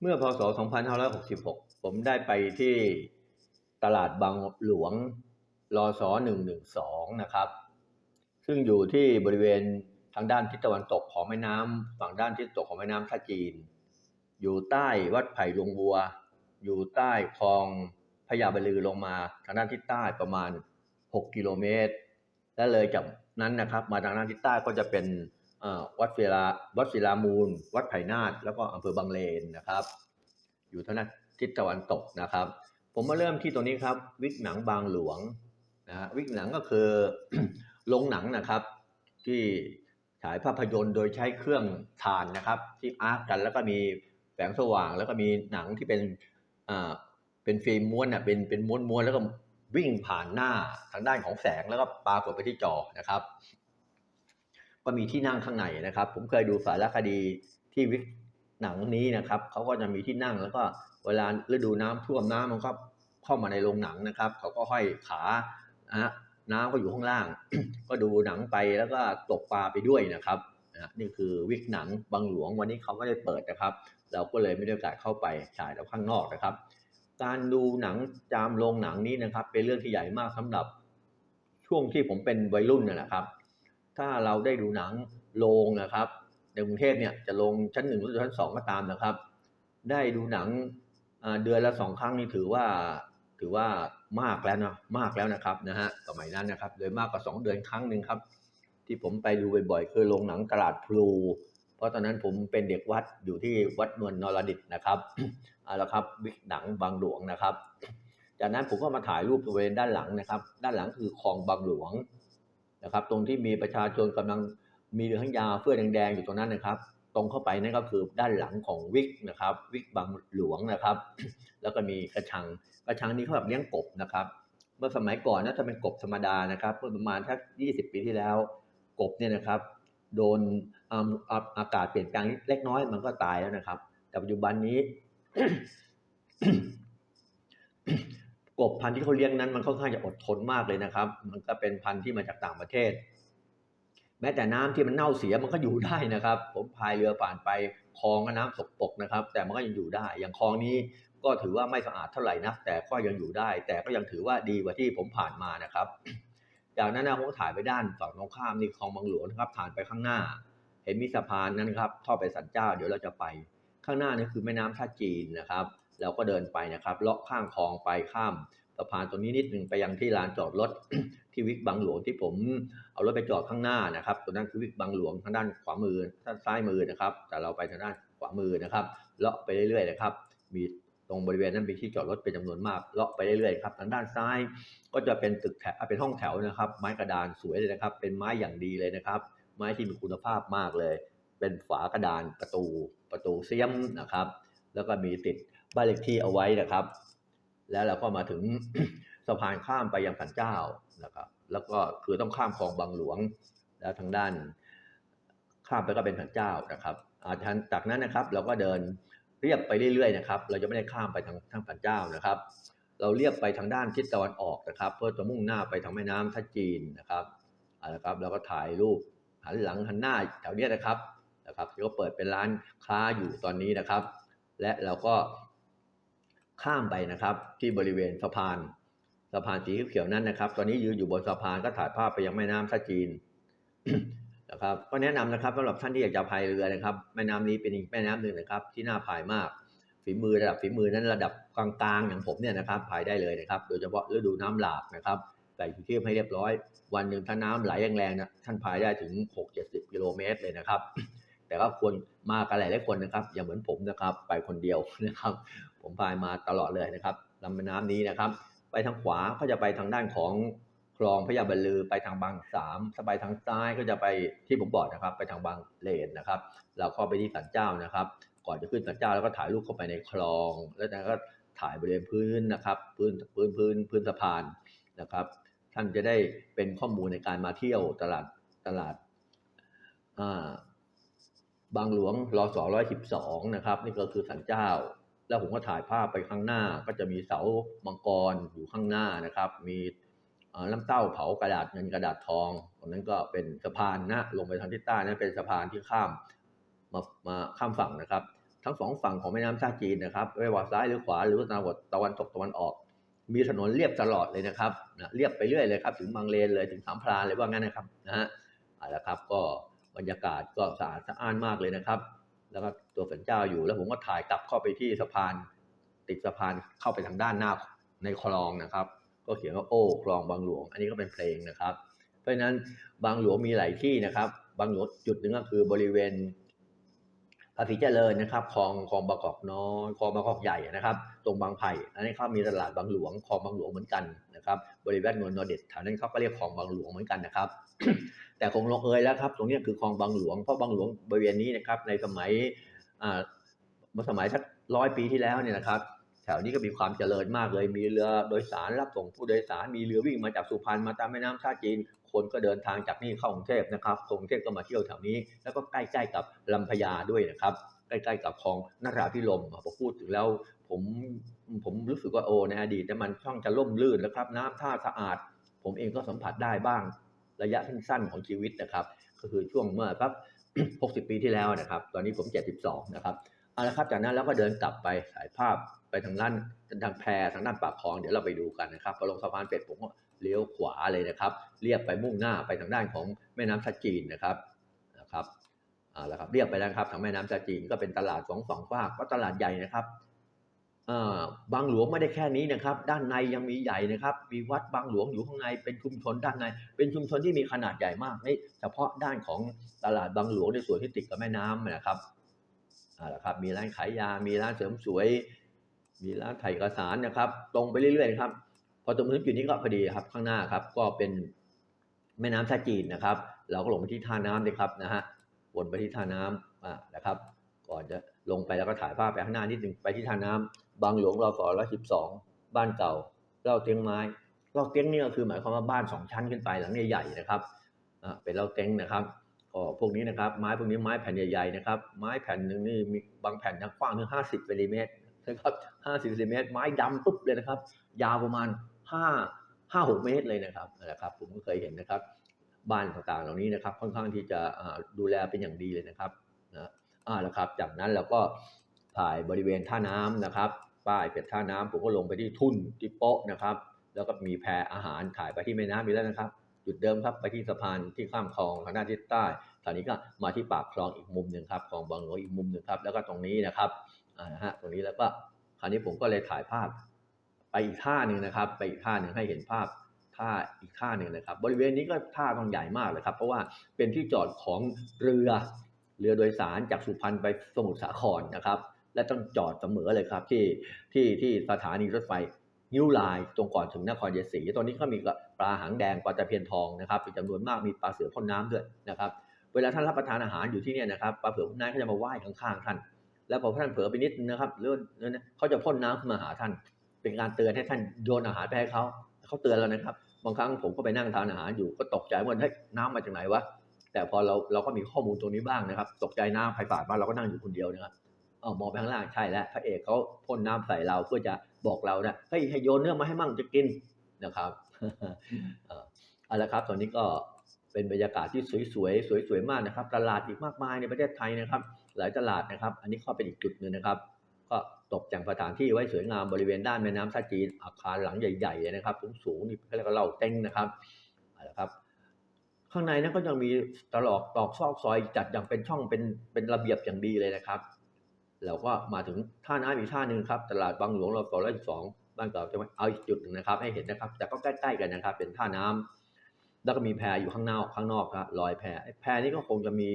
เมื่อพศ 2566 ผมได้ไปที่ตลาดบางหลวงรอสอ112 นะครับ ซึ่งอยู่ที่บริเวณทางด้านทิศตะวันตกของแม่น้ำฝั่งด้านทิศตกของแม่น้ำท่าจีน อยู่ใต้วัดไผ่ลงบัว อยู่ใต้คลองพญาบลือลงมาทางด้านทิศใต้ประมาณ 6 กิโลเมตร และเลยจากนั้นนะครับ มาทางด้านทิศใต้ก็จะเป็น วัดศิลาวัดศิลามูล วัดไผ่นาฏแล้วก็อำเภอบางเลนนะครับ อยู่ทางด้านทิศตะวันตกนะครับ ผมมาเริ่มที่ตรงนี้ครับ วิกหนังบางหลวงนะฮะวิกหนังก็คือโรงหนังนะครับ ที่ฉายภาพยนตร์โดยใช้เครื่องถ่านนะครับ ที่อาร์กันแล้วก็มีแสงสว่างแล้วก็มีหนังที่เป็นอ่าเป็นฟิล์มม้วนอะเป็นเป็นม้วนม้วนแล้วก็วิ่งผ่านหน้าทางด้านของแสงแล้วก็ปรากฏไปที่จอนะครับ ก็มีที่นั่งข้างในนะครับ ผมเคยดูสารคดีที่วิกหนังนี้นะครับเขาก็จะมีที่นั่งแล้วก็เวลาฤดูน้ำท่วมน้ำมันก็เข้ามาในโรงหนังนะครับเขาก็ห้อยขานะน้ำก็อยู่ข้างล่าง ก็ดูหนังไปแล้วก็ตกปลาไปด้วยนะครับนี่คือวิกหนังบางหลวงวันนี้เขาไม่ได้เปิดนะครับ เราก็เลยไม่ได้โอกาสเข้าไปฉายแล้วข้างนอกนะครับ การดูหนังจามโรงหนังนี้นะครับ เป็นเรื่องที่ใหญ่มากสำหรับช่วงที่ผมเป็นวัยรุ่นนะนะครับ ถ้าเราได้ดูหนังโรงนะครับในกรุงเทพเนี่ยจะลงชั้นหนึ่งหรือชั้นสองก็ตามนะครับ ได้ดูหนังเดือนละสองครั้งนี่ถือว่าถือว่ามากแล้วนะมากแล้วนะครับนะฮะสมัยนั้นนะครับ โดยมากกว่าสองเดือนครั้งหนึ่งครับ ที่ผมไปดูบ่อยๆคือโรงหนังตลาดพลู เพราะตอนนั้นผมเป็นเด็กวัดอยู่ที่วัดนวลนรดิตนะครับเอาละครับวิกหนังบางหลวงนะครับ จากนั้นผมก็มาถ่ายรูปบริเวณด้านหลังนะครับ ด้านหลังคือคลองบางหลวง นะครับ ตรงที่มีประชาชนกำลังมีเรือหางยาวเสื้อแดงๆอยู่ตรงนั้นนะครับ ตรงเข้าไปนั่นก็คือด้านหลังของวิกนะครับ วิกบางหลวงนะครับ แล้วก็มีกระชังกระชังนี้เขาแบบเลี้ยงกบนะครับ เมื่อสมัยก่อนน่าจะเป็นกบธรรมดานะครับเมื่อประมาณสัก20 ปีที่แล้วกบเนี่ยนะครับ โดนอ่าอากาศเปลี่ยนแปลงเล็กน้อยมันก็ตายแล้วนะครับ แต่ปัจจุบันนี้ กบพันธุ์ที่เขาเลี้ยงนั้นมันค่อนข้างจะอดทนมากเลยนะครับ มันก็เป็นพันธุ์ที่มาจากต่างประเทศ แม้แต่น้ำที่มันเน่าเสียมันก็อยู่ได้นะครับ ผมพายเรือผ่านไปคลองก็น้ำสกปรกนะครับ แต่มันก็ยังอยู่ได้ อย่างคลองนี้ก็ถือว่าไม่สะอาดเท่าไหร่นะแต่ก็ยังอยู่ได้ แต่ก็ยังถือว่าดีกว่าที่ผมผ่านมานะครับ จากนั้นนะผมก็ถ่ายไปด้านฝั่งตรงข้ามนี่คลองบางหลวงนะครับผ่านไปข้างหน้า เห็นมีสะพานนั้นครับทอดไปสันเจ้าเดี๋ยวเราจะไป ข้างหน้านี่คือแม่น้ำท่าจีนนะครับ เราก็เดินไปนะครับเลาะข้างคลองไปข้ามสะพานตรงนี้นิดหนึ่งไปยังที่ลานจอดรถที่วิกบางหลวงที่ผมเอารถไปจอดข้างหน้านะครับตรงนั้นคือวิกบางหลวงทางด้านขวามือด้านซ้ายมือนะครับ แต่เราไปทางด้านขวามือนะครับเลาะไปเรื่อยๆนะครับ มีตรงบริเวณนั้นมีที่จอดรถเป็นจำนวนมากเลาะไปเรื่อยๆครับทางด้านซ้ายก็จะเป็นตึกแถวเป็นห้องแถวนะครับ ไม้กระดานสวยเลยนะครับ เป็นไม้อย่างดีเลยนะครับ ไม้ที่มีคุณภาพมากเลย เป็นฝากระดานประตูประตูเสียมนะครับ แล้วก็มีติด บ้านเลขที่เอาไว้นะครับ แล้วเราก็มาถึงสะพานข้ามไปยังสันเจ้านะครับ แล้วก็คือต้องข้ามคลองบางหลวง แล้วทางด้าน ข้ามไปก็เป็นสันเจ้านะครับอาทางจากนั้นนะครับ เราก็เดินเรียบไปเรื่อยๆนะครับ เราจะไม่ได้ข้ามไปทางทางสันเจ้านะครับ เราเรียบไปทางด้านทิศตะวันออกนะครับ เพื่อจะมุ่งหน้าไปทางแม่น้ำท่าจีนนะครับเอาละครับ เราก็ถ่ายรูปหันหลังหันหน้าแถวเนี้ยนะครับนะครับที่เขาเปิดเป็นร้านค้าอยู่ตอนนี้นะครับ และเราก็ ข้ามไปนะครับ ที่บริเวณสะพานสะพานสีเขียวนั้นนะครับ ตอนนี้ยืนอยู่บนสะพานก็ถ่ายภาพไปยังแม่น้ำท่าจีนนะครับก็แนะนำนะครับสำหรับท่านที่อยากจะพายเรือนะครับ แม่น้ำนี้เป็นอีกแม่น้ำหนึ่งนะครับ ที่น่าพายมากฝีมือระดับฝีมือนั้นระดับกลางๆอย่างผมเนี่ยนะครับพายได้เลยนะครับ โดยเฉพาะฤดูน้ำหลากนะครับใส่ชูชีพให้เรียบร้อย วันหนึ่งถ้าน้ำไหลแรงๆนะท่านพายได้ถึง 6-70 กิโลเมตรเลยนะครับ แต่ก็ควรมากันหลายๆคนนะครับ อย่าเหมือนผมนะครับ ไปคนเดียวนะครับ ผมพายมาตลอดเลยนะครับลำน้ำนี้นะครับ ไปทางขวาก็จะไปทางด้านของคลองพระยาบรรลือไปทางบางสามถ้าไปทางซ้ายก็จะไปที่ผมบอกนะครับ ไปทางบางเลนนะครับ เราเข้าไปที่สันเจ้านะครับ ก่อนจะขึ้นสันเจ้าแล้วก็ถ่ายรูปเข้าไปในคลอง แล้วจากนั้นก็ถ่ายบริเวณพื้นนะครับพื้นพื้นพื้นพื้นสะพานนะครับ ท่านจะได้เป็นข้อมูลในการมาเที่ยวตลาดตลาดบางหลวงรอสอร้อยสิบสองนะครับ นี่ก็คือสันเจ้า แล้วผมก็ถ่ายภาพไปข้างหน้า ก็จะมีเสามังกรอยู่ข้างหน้านะครับ มีน้ำเต้าเผากระดาษเงินกระดาษทองตรงนั้นก็เป็นสะพานนะลงไปทางทิศใต้นั้นเป็นสะพานที่ข้ามมามาข้ามฝั่งนะครับ ทั้งสองฝั่งของแม่น้ำท่าจีนนะครับไม่ว่าซ้ายหรือขวาหรือตะวันตกตะวันตกตะวันออก มีถนนเรียบตลอดเลยนะครับนะเรียบไปเรื่อยเลยครับ ถึงบางเลนเลยถึงสามพรานเลยว่างั้นนะครับนะฮะเอาละครับก็บรรยากาศก็สะอาดสะอ้านมากเลยนะครับ แล้วก็ตัวสันเจ้าอยู่ แล้วผมก็ถ่ายกลับเข้าไปที่สะพาน ติดสะพานเข้าไปทางด้านหน้าในคลองนะครับ ก็เขียนว่าโอ้คลองบางหลวง อันนี้ก็เป็นเพลงนะครับ เพราะฉะนั้นบางหลวงมีหลายที่นะครับ บางหลวงจุดหนึ่งก็คือบริเวณภาษีเจริญนะครับคลองคลองบางกอกน้อยคลองบางกอกใหญ่นะครับ ตรงบางไผ่อันนี้เขามีตลาดบางหลวงคลองบางหลวงเหมือนกันนะครับ บริเวณนวลนอเด็ดแถวนั้นเขาก็เรียกคลองบางหลวงเหมือนกันนะครับ แต่คงลงเอยแล้วครับ ตรงนี้คือคลองบางหลวงเพราะบางหลวงบริเวณนี้นะครับ ในสมัยเมื่อสมัยสักร้อยปีที่แล้วเนี่ยนะครับ แถวนี้ก็มีความเจริญมากเลย มีเรือโดยสารรับส่งผู้โดยสารมีเรือวิ่งมาจากสุพรรณมาตามแม่น้ำท่าจีน คนก็เดินทางจากนี่เข้ากรุงเทพนะครับกรุงเทพก็มาเที่ยวแถวนี้ แล้วก็ใกล้ๆกับลำพญาด้วยนะครับใกล้ๆกับคลองนราพิรมพอพูดถึงแล้วผมผมรู้สึกว่าโอในอดีตเนี่มันช่องจะล่มลื่นแล้วครับ น้ำท่าสะอาด ผมเองก็สัมผัสได้บ้าง ระยะสั้นๆของชีวิตนะครับ ก็คือช่วงเมื่อครับ60 ปีที่แล้วนะครับ ตอนนี้ผม 72 นะครับเอาละครับจากนั้นเราก็เดินกลับไปถ่ายภาพไปทางด้านทางแพรทางด้านปากคลองเดี๋ยวเราไปดูกันนะครับพอลงสะพานเป็ดผมก็เลี้ยวขวาเลยนะครับเรียบไปมุ่งหน้าไปทางด้านของแม่น้ำชัดจีนนะครับนะครับเอาละครับเรียบไปแล้วครับทางแม่น้ำชัดจีนก็เป็นตลาดสองสองฝากก็ตลาดใหญ่นะครับ บางหลวงไม่ได้แค่นี้นะครับ ด้านในยังมีใหญ่นะครับ มีวัดบางหลวงอยู่ข้างในเป็นชุมชนด้านใน เป็นชุมชนที่มีขนาดใหญ่มากในเฉพาะด้านของตลาดบางหลวงในส่วนที่ติดกับแม่น้ำนะครับอ่าละครับ มีร้านขายยา มีร้านเสริมสวย มีร้านถ่ายเอกสารนะครับ ตรงไปเรื่อยๆนะครับ พอตรงถึงจุดนี้ก็พอดีครับ ข้างหน้าครับ ก็เป็นแม่น้ำท่าจีนนะครับ เราก็ลงไปที่ท่าน้ำเลยครับนะฮะ วนไปที่ท่าน้ำอ่านะครับ ก่อนจะลงไปแล้วก็ถ่ายภาพไปข้างหน้านิดหนึ่งไปที่ท่าน้ำ บางหลวงรอฝอร้อยสิบสองบ้านเก่าเล่าเตียงไม้เล่าเตียงนี่ก็คือหมายความว่าบ้านสองชั้นขึ้นไปหลังใหญ่ๆนะครับเป็นเล่าเตียงนะครับก็พวกนี้นะครับไม้พวกนี้ไม้แผ่นใหญ่ๆนะครับไม้แผ่นหนึ่งนี่มีบางแผ่นนะกว้างถึงห้าสิบมิลลิเมตรนะครับห้าสิบมิลลิเมตร ไม้ดำปุ๊บเลยนะครับ ยาวประมาณห้าห้าหกเมตรเลยนะครับนะครับ ผมก็เคยเห็นนะครับ บ้านต่างๆเหล่านี้นะครับ ค่อนข้างที่จะดูแลเป็นอย่างดีเลยนะครับนะอ่าแล้วครับ จากนั้นเราก็ถ่ายบริเวณท่าน้ำนะครับ ป้ายเป็ดท่าน้ำผมก็ลงไปที่ทุ่นที่โป๊ะนะครับ แล้วก็มีแพอาหารถ่ายไปที่แม่น้ำอีกแล้วนะครับ จุดเดิมครับไปที่สะพานที่ข้ามคลองทางด้านทิศใต้ตอนนี้ก็มาที่ปากคลองอีกมุมหนึ่งครับคลองบางหลวงอีกมุมหนึ่งครับ แล้วก็ตรงนี้นะครับอ่านะฮะตรงนี้แล้วก็คราวนี้ผมก็เลยถ่ายภาพ ไปอีกท่าหนึ่งนะครับ ไปอีกท่าหนึ่งให้เห็นภาพท่าอีกท่าหนึ่งนะครับ บริเวณนี้ก็ท่าต้องใหญ่มากเลยครับ เพราะว่าเป็นที่จอดของเรือเรือโดยสารจากสุพรรณไปสมุทรสาครนะครับ และต้องจอดเสมอเลยครับ ที่ที่ที่สถานีรถไฟนิ้วลายตรงก่อนถึงนครเยศรีตอนนี้ก็มีปลาหางแดงปลาตะเพียนทองนะครับเป็นจำนวนมากมีปลาเสือพ่นน้ำด้วยนะครับ เวลาท่านรับประทานอาหารอยู่ที่เนี่ยนะครับปลาเสือพ่นน้ำเขาจะมาว่ายข้างๆท่าน แล้วพอท่านเผลอไปนิดนะครับเลื่อนเนี่ยเขาจะพ่นน้ำขึ้นมาหาท่าน เป็นการเตือนให้ท่านโยนอาหารไปให้เขาเขาเตือนแล้วนะครับ บางครั้งผมก็ไปนั่งทานอาหารอยู่ก็ตกใจว่าเฮ้ยน้ำมาจากไหนวะแต่พอเราเราก็มีข้อมูลตรงนี้บ้างนะครับ ตกใจน้ำใครฝามาเราก็นั่งอยู่คนเดียวนะครับ อ๋อมองไปข้างล่างใช่แล้วพระเอกเขาพ่นน้ำใส่เราเพื่อจะบอกเรานะเฮ้ยให้โยนเนื้อมาให้มั่งจะกินนะครับเอาละครับ ตอนนี้ก็เป็นบรรยากาศที่สวยๆสวยๆมากนะครับ ตลาดอีกมากมายในประเทศไทยนะครับ หลายตลาดนะครับ อันนี้ก็เป็นอีกจุดหนึ่งนะครับ ก็ตกแต่งสถานที่ไว้สวยงามบริเวณด้านแม่น้ำท่าจีนอาคารหลังใหญ่ๆนะครับสูงๆนี่เขาเรียกว่าเล่าเต็งนะครับเอาละครับข้างในนั้นก็ยังมีตลอกตอกซอกซอยจัดอย่างเป็นช่องเป็นเป็นระเบียบอย่างดีเลยนะครับ แล้วก็มาถึงท่าน้ำอีกท่าหนึ่งครับ ตลาดบางหลวงรอสอร้อยสองบ้านเก่าจะเอาอีกจุดหนึ่งนะครับ ให้เห็นนะครับ แต่ก็ใกล้ๆกันนะครับ เป็นท่าน้ำแล้วก็มีแพอยู่ข้างนอกข้างนอกครับลอยแพไอ้แพนี้ก็คงจะมี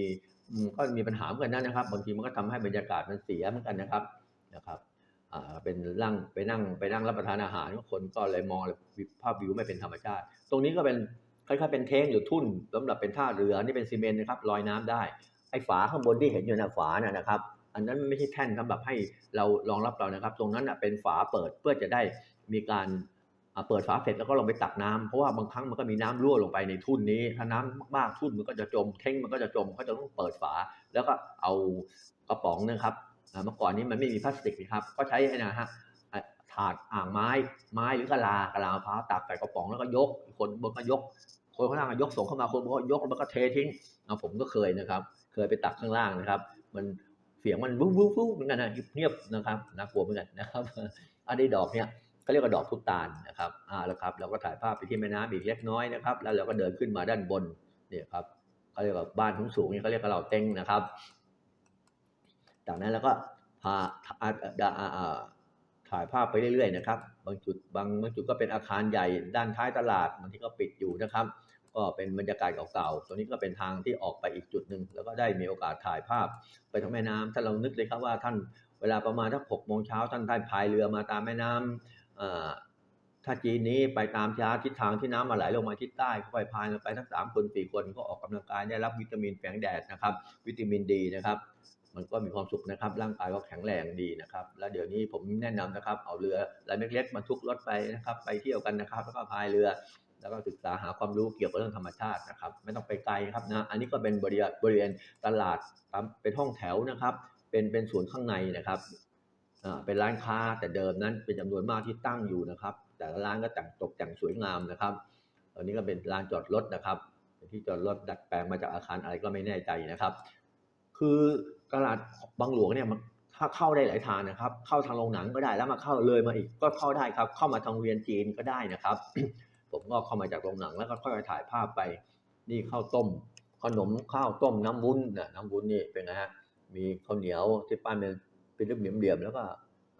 ก็มีปัญหาเหมือนกันนะครับบางทีมันก็ทำให้บรรยากาศมันเสียเหมือนกันนะครับนะครับอ่าเป็นนั่งไปนั่งไปนั่งรับประทานอาหารคนก็เลยมองภาพวิวไม่เป็นธรรมชาติ ตรงนี้ก็เป็นคล้ายๆเป็นเทงหรือทุ่นสำหรับเป็นท่าเรือนี่เป็นซีเมนต์นะครับลอยน้ำได้ไอ้ฝาข้างบนที่เห็นอยู่นะฝาน่ะนะครับ อันนั้นไม่ใช่แท่นสำหรับให้เรารองรับเรานะครับ ตรงนั้นน่ะเป็นฝาเปิดเพื่อจะได้มีการเปิดฝาเสร็จแล้วก็ลงไปตักน้ำเพราะว่าบางครั้งมันก็มีน้ำรั่วลงไปในทุ่นนี้ ถ้าน้ำมากๆทุ่นมันก็จะจมเท้งมันก็จะจมเขาจะต้องเปิดฝา แล้วก็เอากระป๋องนะครับเมื่อก่อนนี้มันไม่มีพลาสติกนะครับ ก็ใช้ไอ้นะฮะอะถาดอ่างไม้ไม้หรือกะลากะลามะพร้าวตักใส่กระป๋องแล้วก็ยก คนบนก็ยก คนข้างล่างก็ยกส่งเข้ามาคนบนก็ยกแล้วมันก็เททิ้งผมก็เคยนะครับ เคยไปตักข้างล่างนะครับ มัน เสียงมันวุ้บวุ้บวุ้บเหมือนกันนะเงียบนะครับน่ากลัวเหมือนกันนะครับอันนี้ดอกเนี่ยเขาเรียกว่าดอกพุตานนะครับอ่าแล้วครับเราก็ถ่ายภาพไปที่แม่น้ำอีกเล็กน้อยนะครับ แล้วเราก็เดินขึ้นมาด้านบนเนี่ยครับเขาเรียกว่าบ้านสูงๆนี่เขาเรียกว่าเราเต็งนะครับ จากนั้นเราก็พาอ่าอ่าถ่ายภาพไปเรื่อยๆนะครับ บางจุดบางบางจุดก็เป็นอาคารใหญ่ด้านท้ายตลาดบางที่ก็ปิดอยู่นะครับ ก็เป็นบรรยากาศเก่าๆ ตัวนี้ก็เป็นทางที่ออกไปอีกจุดหนึ่งแล้วก็ได้มีโอกาสถ่ายภาพ ไปทางแม่น้ำถ้าเรานึกเลยครับว่าท่านเวลาประมาณทักหกโมงเช้าท่านได้พายเรือมาตามแม่น้ำเอ่อถ้าจีนนี้ไปตามช้าทิศทางที่น้ำมาไหลลงมาทิศใต้ก็ไปพายไปทั้งสามคนสี่คนก็ออกกำลังกายได้รับวิตามินแฝงแดดนะครับ วิตามินดีนะครับ มันก็มีความสุขนะครับ ร่างกายก็แข็งแรงดีนะครับ แล้วเดี๋ยวนี้ผมแนะนำนะครับ เอาเรือลำเล็กๆมาทุกรถไปนะครับ ไปเที่ยวกันนะครับ แล้วก็พายเรือ แล้วก็ศึกษาหาความรู้เกี่ยวกับเรื่องธรรมชาตินะครับ ไม่ต้องไปไกลครับนะอันนี้ก็เป็นบริเวณบริเวณตลาดเป็นห้องแถวนะครับ เป็นเป็นสวนข้างในนะครับเป็นร้านค้าแต่เดิมนั้นเป็นจำนวนมากที่ตั้งอยู่นะครับ แต่ละร้านก็แต่งตกแต่งสวยงามนะครับตอนนี้ก็เป็นลานจอดรถนะครับที่จอดรถดัดแปลงมาจากอาคารอะไรก็ไม่แน่ใจนะครับ คือตลาดบางหลวงเนี่ยมันถ้าเข้าได้หลายทางนะครับ เข้าทางโรงหนังก็ได้แล้วมาเข้าเลยมาอีกก็เข้าได้ครับ เข้ามาทางเรียนจีนก็ได้นะครับ ผมก็เข้ามาจากโรงหนังแล้วก็ค่อยถ่ายภาพไป นี่ข้าวต้ม ขนมข้าวต้มน้ำวุ้นนะน้ำวุ้นนี่เป็นไงฮะ มีข้าวเหนียวที่ปั้นเป็นเป็นรูปเหลี่ยมๆแล้วก็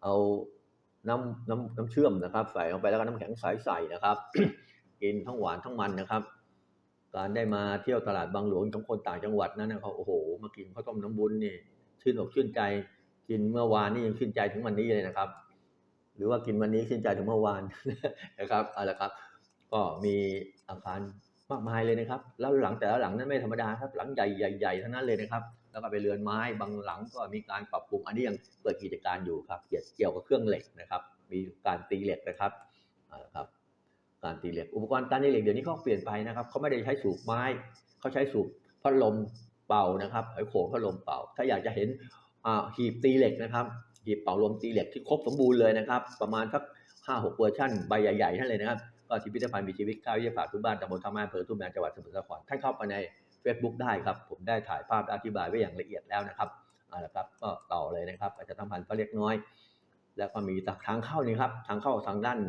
เอาน้ำน้ำน้ำเชื่อมนะครับ ใส่ลงไปแล้วก็น้ำแข็งใสใส่นะครับ กินทั้งหวานทั้งมันนะครับ การได้มาเที่ยวตลาดบางหลวงของคนต่างจังหวัดนั้นนะเขาโอ้โห มากินข้าวต้มน้ำวุ้นนี่ชื่นอกชื่นใจ กินเมื่อวานนี่ยังชื่นใจถึงวันนี้เลยนะครับ หรือว่ากินวันนี้ชื่นใจถึงเมื่อวานนะครับเอาละครับ ก็มีอาคารมากมายเลยนะครับ แล้วหลังแต่ละหลังนั้นไม่ธรรมดาครับ หลังใหญ่ๆๆทั้งนั้นเลยนะครับ แล้วก็เป็นเรือนไม้ บางหลังก็มีการปรับปรุง อันนี้ยังเปิดกิจการอยู่ครับ เกี่ยวกับเครื่องเหล็กนะครับ มีการตีเหล็กนะครับเอาครับ การตีเหล็ก อุปกรณ์การตีเหล็กเดี๋ยวนี้เขาเปลี่ยนไปนะครับ เขาไม่ได้ใช้สูบไม้ เขาใช้สูบพัดลมเป่านะครับ ไอ้โขงพัดลมเป่า ถ้าอยากจะเห็นอ่าหีบตีเหล็กนะครับ หีบเป่าลมตีเหล็กที่ครบสมบูรณ์เลยนะครับ ประมาณสักห้าหกเวอร์ชันใบใหญ่ๆท่านเลยนะครับ ก็พิพิธภัณฑ์มีชีวิตข้าววิทยาศาสตร์ทุกบ้านตำบลท่าไม้อำเภอทุ่งแบนจังหวัดสมุทรสาครท่านเข้าไปใน Facebook ได้ครับ ผมได้ถ่ายภาพอธิบายไว้อย่างละเอียดแล้วนะครับเอาละครับก็ต่อเลยนะครับประชาสัมพันธ์ก็เล็กน้อย แล้วก็มีทางเข้านี่ครับทางเข้าทางด้าน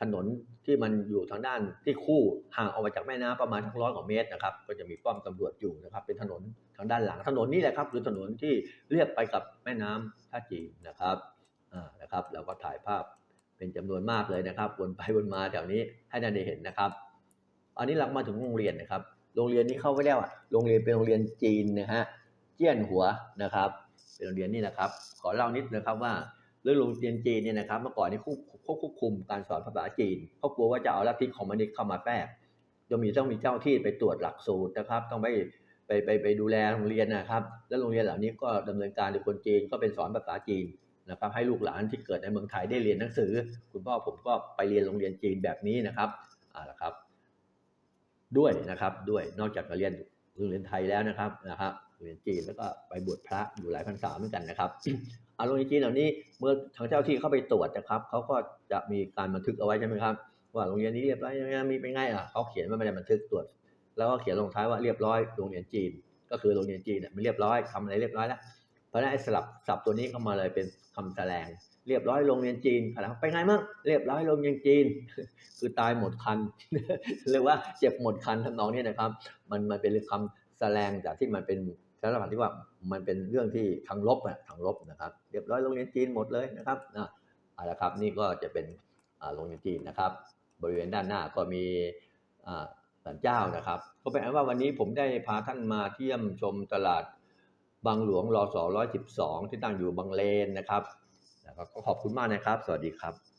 ถนนที่มันอยู่ทางด้านที่คู่ห่างออกมาจากแม่น้ำประมาณทั้งร้อยกว่าเมตรนะครับ ก็จะมีป้อมตำรวจอยู่นะครับ เป็นถนนทางด้านหลังถนนนี้แหละครับคือถนนที่เรียบไปกับแม่น้ำท่าจีนนะครับอ่านะครับเราก็ถ่ายภาพ เป็นจำนวนมากเลยนะครับวนไปวนมาแถวนี้ให้ท่านได้เห็นนะครับ อันนี้เรามาถึงโรงเรียนนะครับ โรงเรียนนี้เข้าไปแล้วอะโรงเรียนเป็นโรงเรียนจีนนะฮะเจี้ยนหัวนะครับ เป็นโรงเรียนนี่นะครับ ขอเล่านิดนะครับว่าเรื่องโรงเรียนจีนเนี่ยนะครับ เมื่อก่อนนี่ควบควบคุมการสอนภาษาจีนเขากลัวว่าจะเอาลัทธิคอมมิวนิสต์เข้ามาแทรกจะมีต้องมีเจ้าที่ไปตรวจหลักสูตรนะครับ ต้องไปไปไปไปดูแลโรงเรียนนะครับ แล้วโรงเรียนเหล่านี้ก็ดำเนินการโดยคนจีนก็เป็นสอนภาษาจีน นะครับให้ลูกหลานที่เกิดในเมืองไทยได้เรียนหนังสือ คุณพ่อผมก็ไปเรียนโรงเรียนจีนแบบนี้นะครับอ่าละครับ ด้วยนะครับด้วยนอกจากจะเรียนโรงเรียนไทยแล้วนะครับนะครับโรงเรียนจีนแล้วก็ไปบวชพระอยู่หลายพรรษาเหมือนกันนะครับอาโรงเรียนจีนเหล่านี้เมื่อทางเจ้าที่เข้าไปตรวจนะครับเขาก็จะมีการบันทึกเอาไว้ใช่ไหมครับ ว่าโรงเรียนนี้เรียบร้อยยังไงมีเป็นไงอะเขาเขียนว่าไม่ได้บันทึกตรวจ แล้วก็เขียนลงท้ายว่าเรียบร้อยโรงเรียนจีน ก็คือโรงเรียนจีนเนี่ยมันเรียบร้อยทำอะไรเรียบร้อยแล้ว ราะนั้นไอ้สลับศัพท์ตัวนี้เข้ามาเลยเป็นคำแสดง เรียบร้อยโรงเรียนจีนอะไรครับไปไงมั่งเรียบร้อยโรงเรียนจีน คือตายหมดคันเรียกว่าเจ็บหมดคันทำนองนี้นะครับ มันมันเป็นคำแสดงจากที่มันเป็นสารพัดที่ว่ามันเป็นเรื่องที่ทางลบอะทางลบนะครับ เรียบร้อยโรงเรียนจีนหมดเลยนะครับนะเอาละครับนี่ก็จะเป็นโรงเรียนจีนนะครับ บริเวณด้านหน้าก็มีอ่าศาลเจ้านะครับ ก็เป็นอันว่าวันนี้ผมได้พาท่านมาเที่ยมชมตลาด บางหลวงรอสอร้อยสิบสองที่ตั้งอยู่บางเลนนะครับก็ขอบคุณมากนะครับ สวัสดีครับ